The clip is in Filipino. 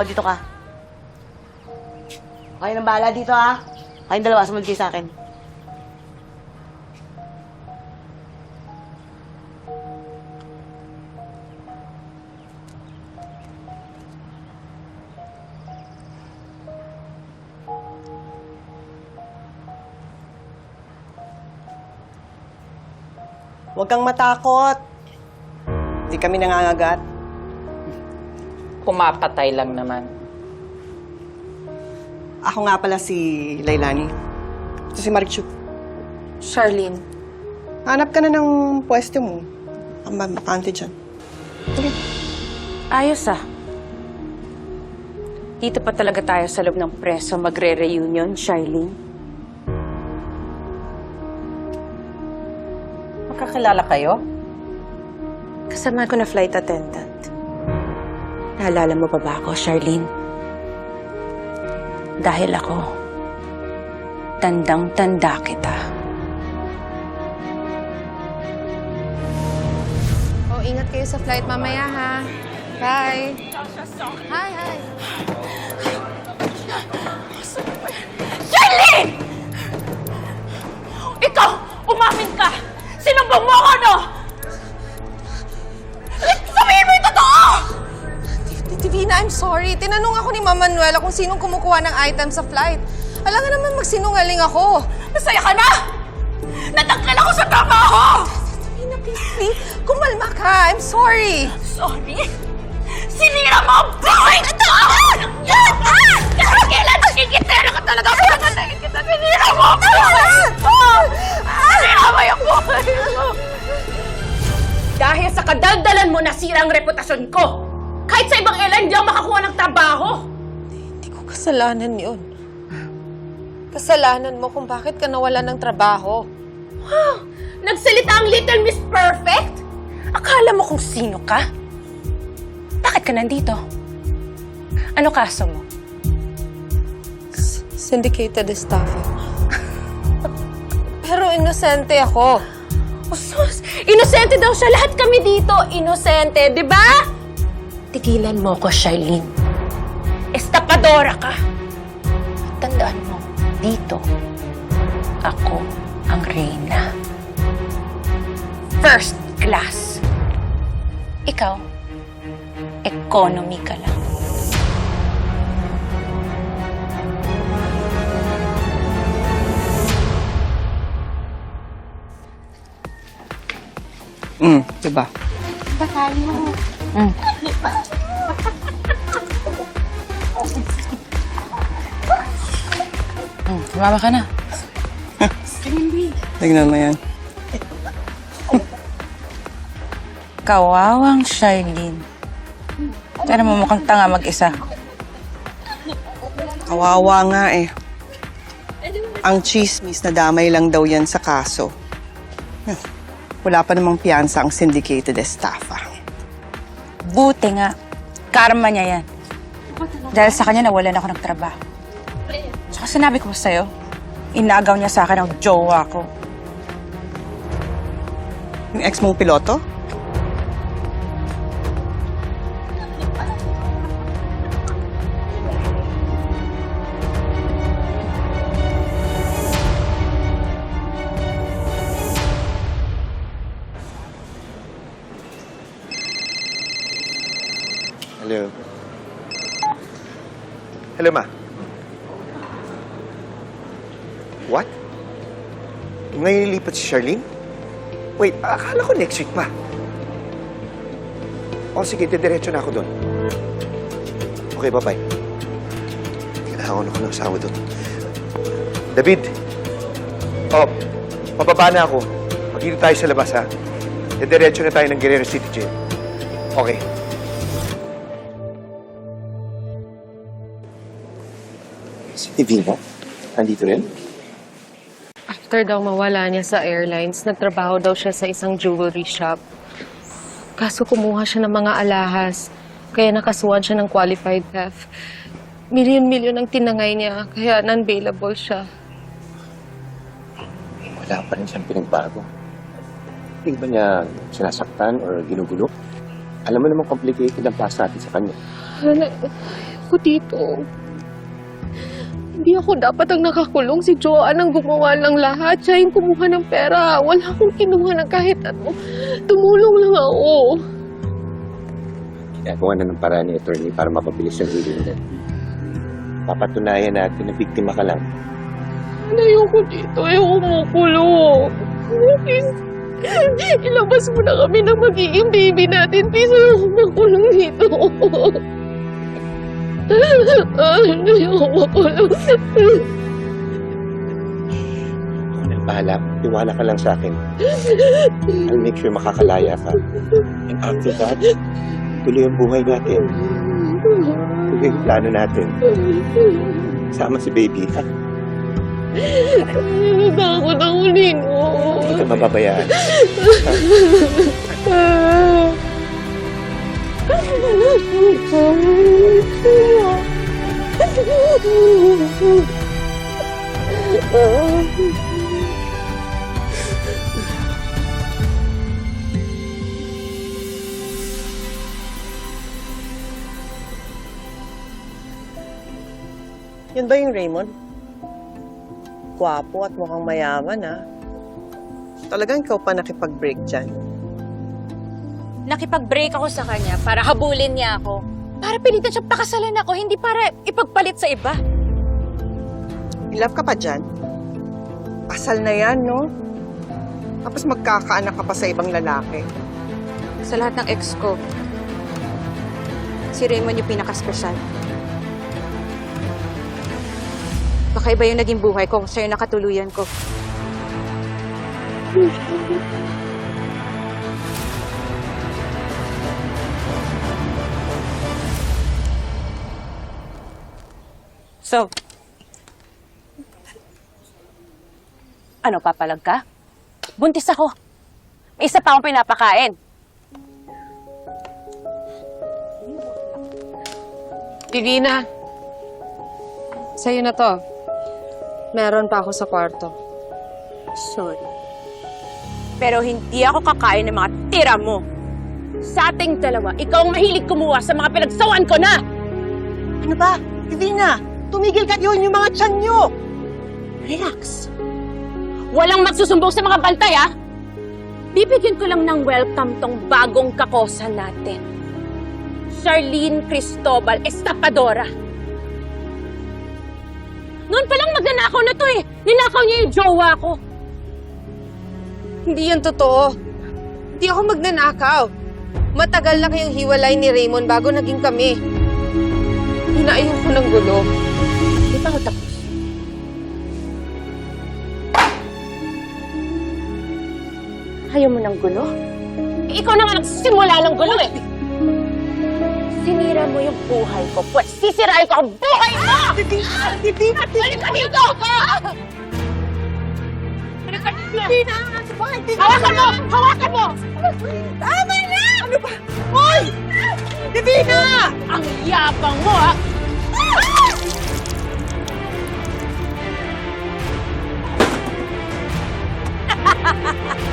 O, dito ka. Kayo nang bahala dito, ha? Kayong dalawa, sumunod kayo sa akin. Huwag kang matakot. Hindi kami nangangagat. Pumapatay lang naman. Ako nga pala si Lailani. Ito si Marichu. Charlene, Hanap ka na ng pwesto mo. Ang ba, bakante dyan. ayos ah. Dito pa talaga tayo sa loob ng preso magre-reunion, Charlene. Magkakilala kayo? Kasama ko na flight attendant. Naalala mo pa ba ako, Charlene? Dahil ako, tandang-tanda kita. Oh, ingat kayo sa flight mamaya, ha? Bye. Hi, hi. Manuela kung sinong kumukuha ng item sa flight. Alam nga naman magsinungaling ako. Masaya ka na! Natanggal ako sa trabaho! Divina, please, please. Kumalma ka. I'm sorry. Sorry? Sinira mo ang buhay ko! Yan! Ah! Kasi kailan nakikitera ka talaga sa nanay kita! Sinira mo ang buhay ko! Sinira mo yung buhay ko! Dahil sa kadaldalan mo nasira ang reputasyon ko. Kahit sa ibang airline, hindi ako makakuha ng trabaho. Kasalanan yun. Kasalanan mo kung bakit ka nawala ng trabaho. Nagsalita ang Little Miss Perfect? Akala mo kung sino ka? Bakit ka nandito? Ano kaso mo? Syndicated staffing. Pero inosente ako. Usos! Inosente daw siya. Lahat kami dito, inosente, di ba? Tigilan mo ko, Charlene. Estapadora ka. Tandaan mo, dito, ako ang reyna. First class. Ikaw, economy ka lang. Hmm, diba? Hmm, sumama ka na. Tignan mo yan. Kawawang Charlene. Pero mo mukhang tanga mag-isa. Kawawa nga eh. Ang chismis na damay lang daw yan sa kaso. Hmm. Wala pa namang piyansa ang syndicated estafa. Buti nga. Karma niya yan. Dahil sa kanya nawalan ako ng trabaho. Tsaka sinabi ko sa'yo, inagaw niya sa akin ang jowa ko. Yung ex mong piloto? Hello. Hello, ma. Ngayon ilipat si Charlene? Wait, akala ko next week pa. O sige, didiretso na ako doon. Okay, bye-bye. Kailangan ako ng asawa doon. David! Oh, pababa na ako. Magkita tayo sa labas, ha? Didiretso na tayo ng Guerrero City Jail. Okay. Si Divina? Nandito rin? After daw mawala niya sa airlines, nagtrabaho daw siya sa isang jewelry shop. Kaso kumuha siya ng mga alahas, kaya nakasuhan siya ng qualified theft. Milyon-milyon ang tinangay niya, kaya non-bailable siya. Wala pa rin siyang pinagbago. Hindi ba niya sinasaktan or ginugulo? Alam mo naman complicated ang past natin sa kanya. Ano, ako dito. Hindi ako dapat ang nakakulong. Si Joanne ang gumawa ng lahat. Siya yung kumuha ng pera. Wala akong kinuha ng kahit ano. Tumulong lang ako. Ginagawa na ng paraan ni attorney para mapabilis yung hearing mo. Papatunayan natin na biktima ka lang. Ayoko dito. Ayoko kumukulong. Please. Ilabas mo na kami ng magiging baby natin. Please, ayoko makulong dito. Ayoko makulong. Ako na ang bahala. Tiwala ka lang sa akin. I'll make sure makakalaya ka. And after that, tuloy ang buhay natin. Tuloy yung plano natin. Sama si baby. Ha? Takot ako dito. Hindi ka mababayaan. Yun ba yung Raymond? Gwapo at mukhang mayaman, ha? Talagang ikaw pa nakipag-break dyan. Nakipag-break ako sa kanya para habulin niya ako. Para pilitan siya pakasalan ako, hindi para ipagpalit sa iba. In love ka pa dyan? Pasal na yan, no? Tapos magkakaanak ka pa sa ibang lalaki. Sa lahat ng ex ko, si Raymond yung pinaka-special. Baka iba yung naging buhay ko kung siya yung nakatuluyan ko. So, ano papalag ka? Buntis ako. May isa pa akong pinapakain. Divina, sa'yo na to. Meron pa ako sa kwarto. Sorry. Pero hindi ako kakain ng mga tira mo. Sa ating dalawa, ikaw ang mahilig kumuha sa mga pinagsawan ko na! Ano ba? Divina, tumigil ka yun yung mga tiyan nyo! Relax. Walang magsusumbong sa mga bantay, ah! Bibigyan ko lang ng welcome tong bagong kakosa natin. Charlene Cristobal Estapadora. Noon pa lang magnanakaw na to eh. Ninakaw niya yung jowa ko. Hindi yan totoo. Hindi ako magnanakaw. Matagal na kayong hiwalay ni Raymond bago naging kami. Hinaayon ko ng gulo. Di pa ako tapos. Ayaw mo ng gulo? Eh, ikaw na nga nagsimula ng gulo eh! Sinira mo yung buhay ko, pues sisirain ko ang buhay mo! Divina! Divina! Balik ka dito! Balik ka dito! Divina! Hawakan mo! Hawakan mo! Tama na! Ano ba? Hoy! Divina! Ang yabang mo, ha?